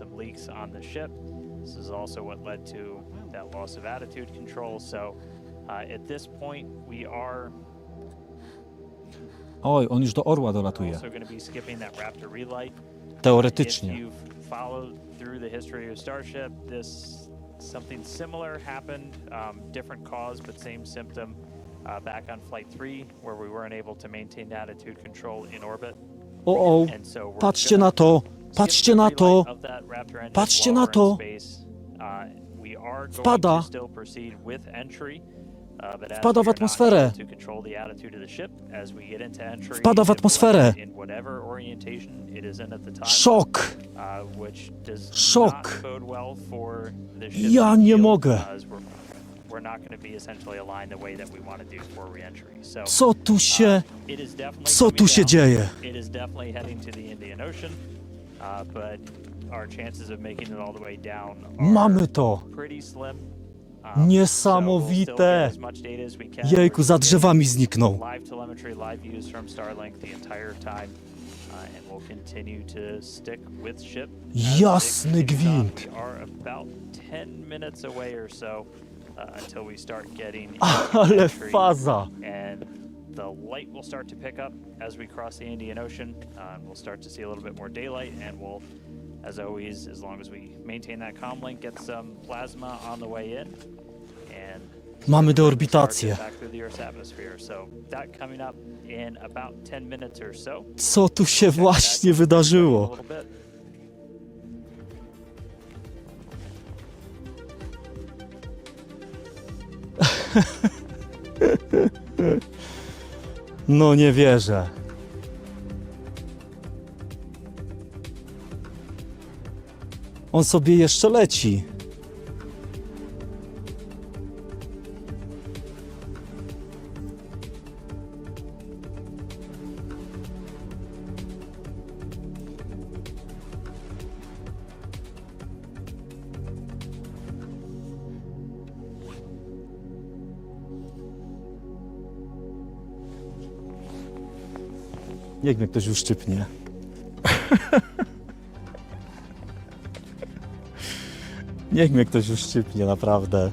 some leaks on the ship. This is also what led to that loss of attitude control. So uh, at this point, we are Oj, on już do orła dolatuje. also going to be skipping that Raptor relight. If Teoretycznie. you've followed through the history of Starship, this something similar happened, um, different cause but same symptom uh, back on Flight 3, where we weren't able to maintain attitude control in orbit. O, o, And so we're patrzcie na to, patrzcie na to. Patrzcie na to. Uh, Wpada. Uh, Wpada w atmosferę. Wpada w atmosferę. Szok! uh, Szok. Ja nie mogę. Co tu się, co tu się dzieje? Uh, but our chances of making it all the way down are Mamy to! pretty slim. Um, Niesamowite. so we'll still get as much data as we can. Jejku, We're za drzewami zniknął. Live telemetry, live views from Starlink the entire time, uh, and we'll continue to stick with ship. as it Jasny continues on. gwint. We are about 10 minutes away or so uh, until we start getting Ale entry, faza! and the light will start to pick up as we cross the Indian Ocean. Uh, and we'll start to see a little bit more daylight, and we'll, as always, as long as we maintain that comm link, get some plasma on the way in, and Mamy start deorbitację. back through the Earth's atmosphere. So that coming up in about 10 minutes or so. Co tu się właśnie A wydarzyło? little bit. No nie wierzę. On sobie jeszcze leci. Niech mnie ktoś uszczypnie. Niech mnie ktoś uszczypnie, naprawdę.